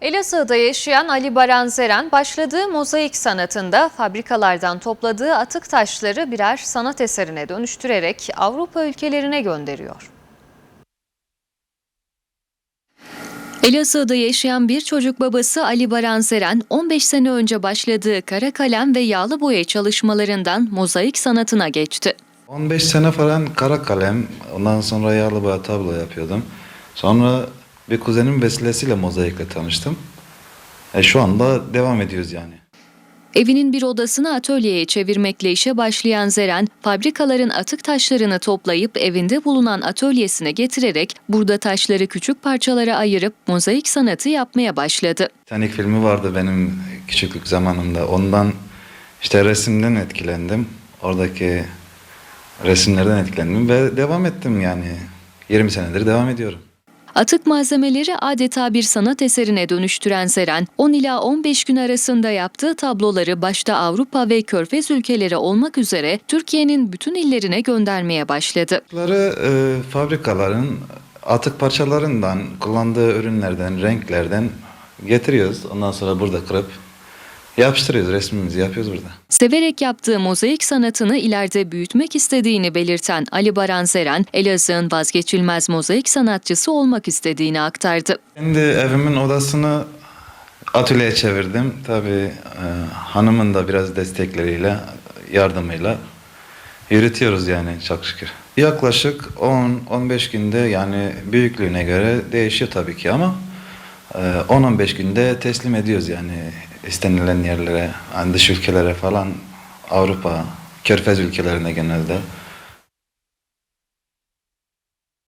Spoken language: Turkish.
Elazığ'da yaşayan Ali Baran Zeren başladığı mozaik sanatında fabrikalardan topladığı atık taşları birer sanat eserine dönüştürerek Avrupa ülkelerine gönderiyor. Elazığ'da yaşayan bir çocuk babası Ali Baran Zeren 15 sene önce başladığı kara kalem ve yağlı boya çalışmalarından mozaik sanatına geçti. 15 sene falan kara kalem, ondan sonra yağlı boya tablo yapıyordum. Sonra bir kuzenim vesilesiyle mozaikle tanıştım. E şu anda devam ediyoruz yani. Evinin bir odasını atölyeye çevirmekle işe başlayan Zeren, fabrikaların atık taşlarını toplayıp evinde bulunan atölyesine getirerek burada taşları küçük parçalara ayırıp mozaik sanatı yapmaya başladı. Titanic filmi vardı benim küçüklük zamanımda. Ondan işte resimden etkilendim. Oradaki resimlerden etkilendim ve devam ettim yani. 20 senedir devam ediyorum. Atık malzemeleri adeta bir sanat eserine dönüştüren Zeren, 10 ila 15 gün arasında yaptığı tabloları başta Avrupa ve Körfez ülkeleri olmak üzere Türkiye'nin bütün illerine göndermeye başladı. Bunları e, fabrikaların atık parçalarından, kullandığı ürünlerden, renklerden getiriyoruz. Ondan sonra burada kırıp yapıştırıyoruz. Resmimizi yapıyoruz burada. Severek yaptığı mozaik sanatını ileride büyütmek istediğini belirten Ali Baran Zeren, Elazığ'ın vazgeçilmez mozaik sanatçısı olmak istediğini aktardı. Kendi evimin odasını atölyeye çevirdim. Tabii e, hanımın da biraz destekleriyle, yardımıyla yürütüyoruz yani çok şükür. Yaklaşık 10-15 günde yani büyüklüğüne göre değişiyor tabii ki ama e, 10-15 günde teslim ediyoruz yani istenilen yerlere, yani dış ülkelere falan Avrupa, Körfez ülkelerine genelde.